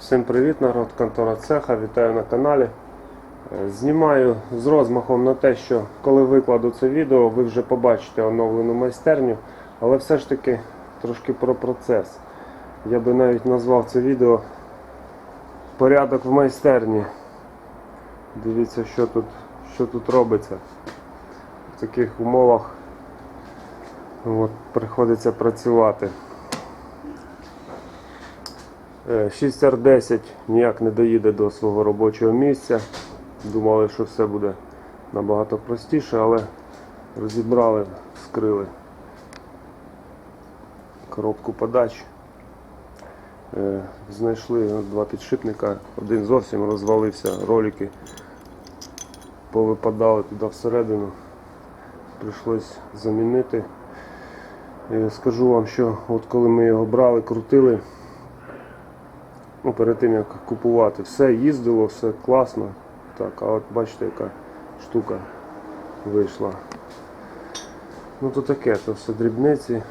Всім привіт, народ контора цеха, вітаю на каналі. Е, Знімаю з розмахом на те, що коли викладу це відео, ви вже побачите оновлену майстерню, але все ж таки трошки про процес. Я би навіть назвав це відео Порядок в майстерні. Дивіться, що тут, що тут робиться. В таких умовах от, приходиться працювати. Е, 6R10 ніяк не доїде до свого робочого місця. Думали, що все буде набагато простіше, але розібрали, скрили коробку подач. Е, Знайшли два підшипника, один зовсім розвалився, ролики повипадали туди всередину. Прийшлось замінити. Е, Скажу вам, що от коли ми його брали, крутили, ну, перед тим як купувати. Все їздило, все класно. Так, а от бачите, яка штука вийшла. Ну то таке, то все дрібниці,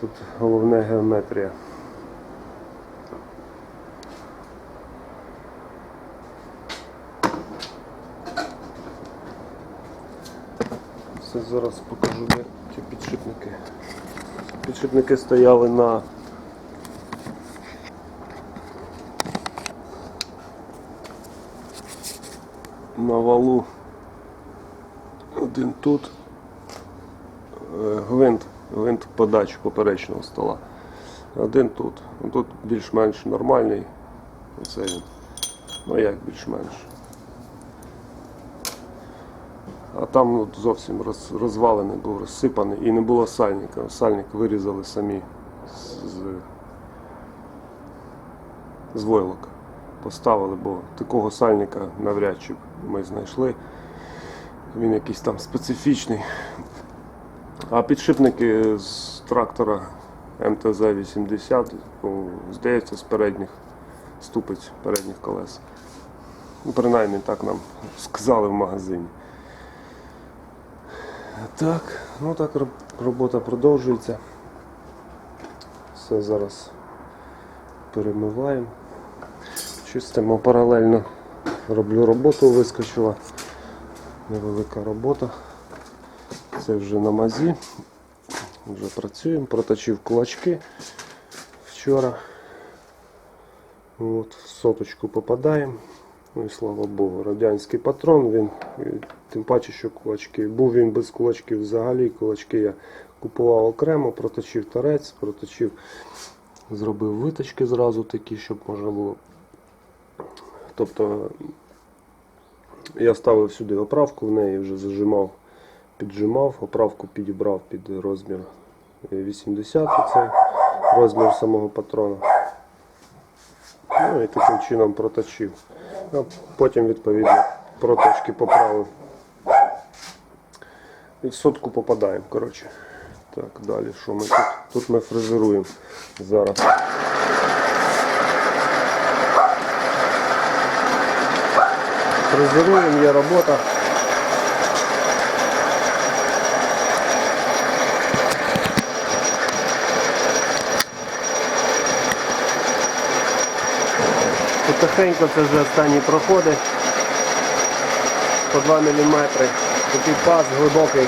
тут головне геометрія. Зараз покажу, де ті підшипники. Підшипники стояли на на валу один тут е, гвинт, гвинт подач поперечного стола. Один тут. Тут більш-менш нормальний. Оце він. Ну як більш-менш. А там от зовсім роз, розвалений був, розсипаний і не було сальника. Сальник вирізали самі з, з, войлока поставили, бо такого сальника навряд чи б ми знайшли. Він якийсь там специфічний. А підшипники з трактора МТЗ-80, ну, здається, з передніх ступиць передніх колес. Ну, принаймні так нам сказали в магазині. Так, ну так робота продовжується. Все зараз перемиваємо чистимо паралельно роблю роботу, вискочила невелика робота. Це вже на мазі. Вже працюємо, проточив кулачки вчора. От, в соточку попадаємо. Ну і слава Богу, радянський патрон, він тим паче, що кулачки. Був він без кулачків взагалі. Кулачки я купував окремо, проточив торець, проточив, зробив виточки зразу такі, щоб можна було Тобто я ставив сюди оправку, в неї вже зажимав, піджимав, оправку підібрав під розмір 80, це розмір самого патрона. Ну і таким чином проточив. А потім відповідно проточки поправив. І в сотку попадаємо. коротше. Так, далі що ми тут? Тут ми фрезеруємо зараз. Фрезеруємо, є робота. Потихеньку це вже останні проходи. По 2 мм. Такий паз глибокий.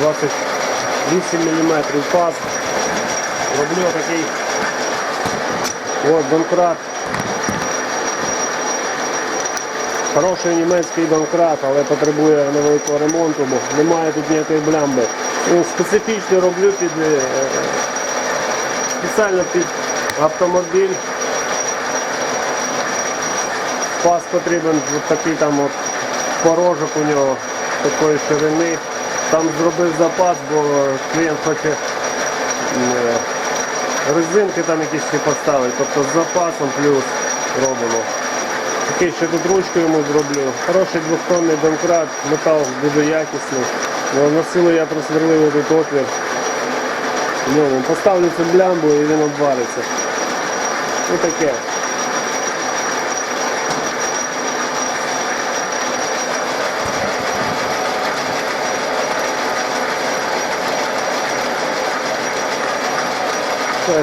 28 мм паз. Роблю такий от донкрат. Хороший німецький донкрат, але потребує невеликого ремонту, бо немає тут ніякої блямби. Ну, специфічно роблю під е, спеціально під автомобіль. Пас потрібен от такий там от порожок у нього такої ширини. Там зробив запас, бо клієнт хоче е, резинки там якісь поставити, тобто з запасом плюс робимо. Такий ще тут ручку йому зроблю. Хороший двохтонний домкрат, метал дуже якісний. Ну, На силу я просверлив тут отвір. В ньому поставлю цю блямбу і він обвариться. І таке.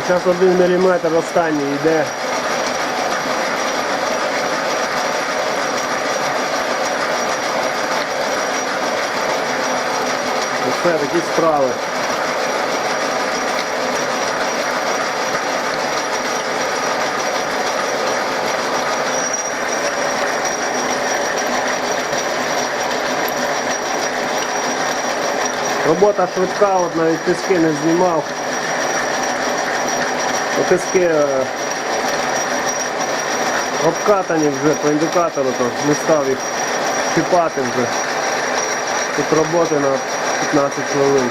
Зараз один міліметр останній йде. Все, такі справи. Робота швидка, от навіть тиски не знімав. Тиски е, обкатані вже по індикатору, то не став їх чіпати вже. Тут роботи на 15 хвилин.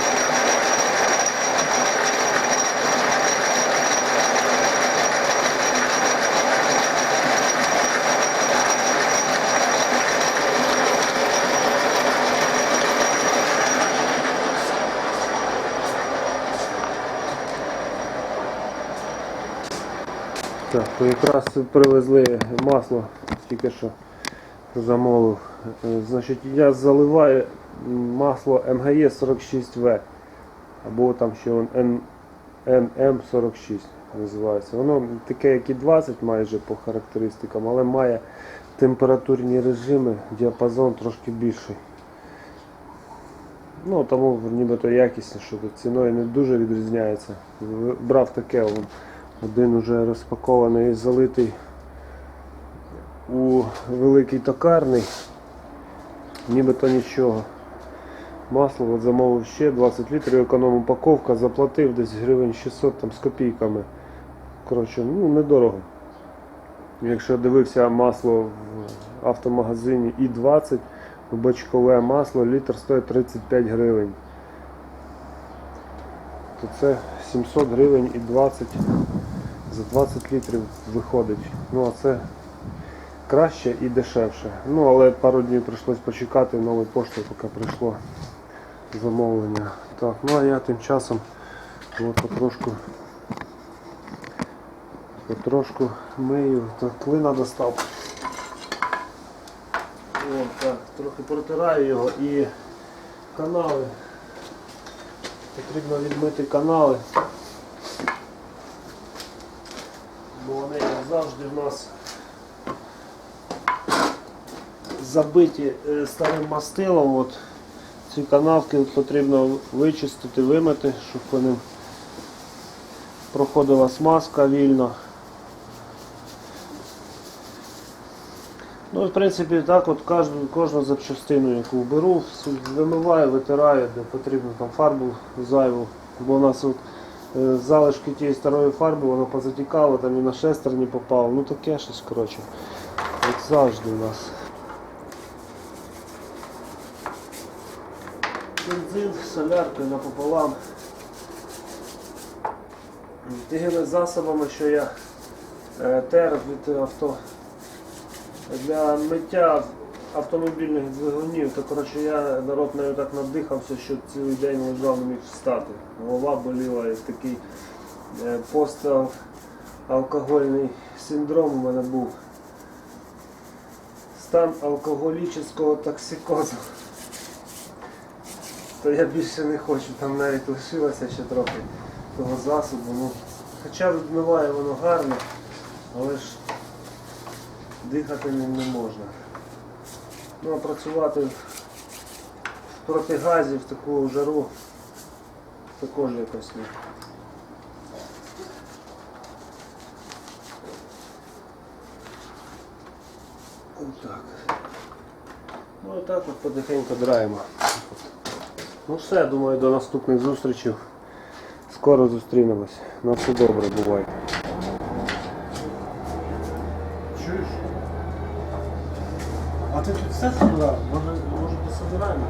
Так, якраз привезли масло, тільки що замовив. Е, Значить, я заливаю масло МГЕ 46В. Або там ще он Н- NM46 називається. Воно таке, як і 20 майже по характеристикам, але має температурні режими, діапазон трошки більший. Ну, тому нібито якісне, що ціною не дуже відрізняється. Брав таке, один уже розпакований і залитий у великий токарний, нібито нічого. Масло от замовив ще 20 літрів, економ упаковка, заплатив десь гривень 600 там, з копійками. Коротше, ну недорого. Якщо дивився масло в автомагазині і 20 бачкове масло, літр стоїть 35 гривень. То це 700 гривень і 20 за 20 літрів виходить. Ну а це краще і дешевше. Ну але пару днів прийшлось почекати новою поштою, поки прийшло замовлення. Так, ну а я тим часом от потрошку потрошку мию. Так, клина достав. О, так, трохи протираю його і канали. Потрібно відмити канали. Бо вони як завжди в нас забиті е, старим мастилом. От. Ці канавки потрібно вичистити, вимити, щоб по проходила смазка вільно. Ну, в принципі, так от кожну, кожну запчастину, яку беру, вимиваю, витираю, де потрібно там фарбу зайву. Бо у нас от, е, залишки тієї старої фарби, воно позатікало, там і на шестерні попало. Ну таке щось, коротше. Як завжди у нас. Бензин з соляркою напополам. Тими засобами, що я е, тер від авто для миття автомобільних двигунів, то коротше я народ нею так надихався, що цілий день лежав, не міг встати. Голова боліла і такий е, посталкогольний синдром у мене був. Стан алкоголічного токсикозу. То я більше не хочу, там навіть лишилося ще трохи того засобу. Ну, хоча відмиває воно гарно, але ж дихати ним не можна. Ну а працювати в протигазі в таку жару також якось не. Отак. Ну і так от потихеньку драємо. Ну все, думаю, до наступних зустрічей. Скоро зустрінемось. На все добре, бувайте. Чуєш? А ти тут все собирав? Може, може пособираємо?